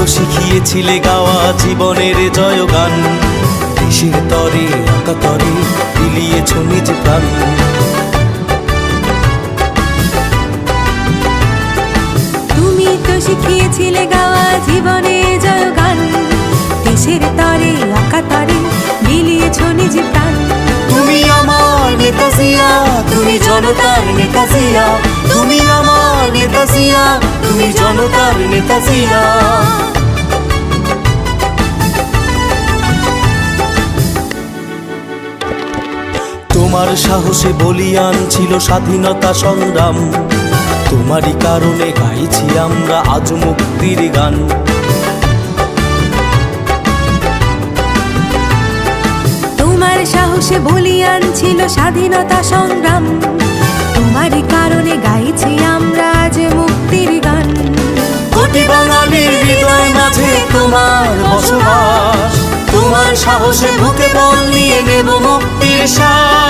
তো শিখিয়েছিলে গাওয়া জীবনের জয়গান। দেশের তরে আঁকা তরে বিলিয়েছ নিজ প্রাণ। তুমি তো শিখিয়েছিলে গাওয়া জীবনে জয় গান দেশের তরে আঁকা তরে বিলিয়েছ নিজ প্রাণ। তুমি আমার নেতা জিয়া তুমি জনতার নেতা জিয়া। তুমি আমার নেতা জিয়া তুমি জনতার নেতা জিয়া। তোমার সাহসে বলিয়ান ছিল স্বাধীনতা সংগ্রাম। তোমারই কারণে গাইছি আমরা আজ মুক্তির গান। তোমার সাহসে বলিয়ান ছিল স্বাধীনতা সংগ্রাম। তোমারই কারণে গাইছি আমরা আজ মুক্তির গান। কোটি বাঙালির হৃদয় মাঝে তোমার বসবাস। তোমার সাহসে বুকে বল নিয়ে নেব মুক্তির শ্বাস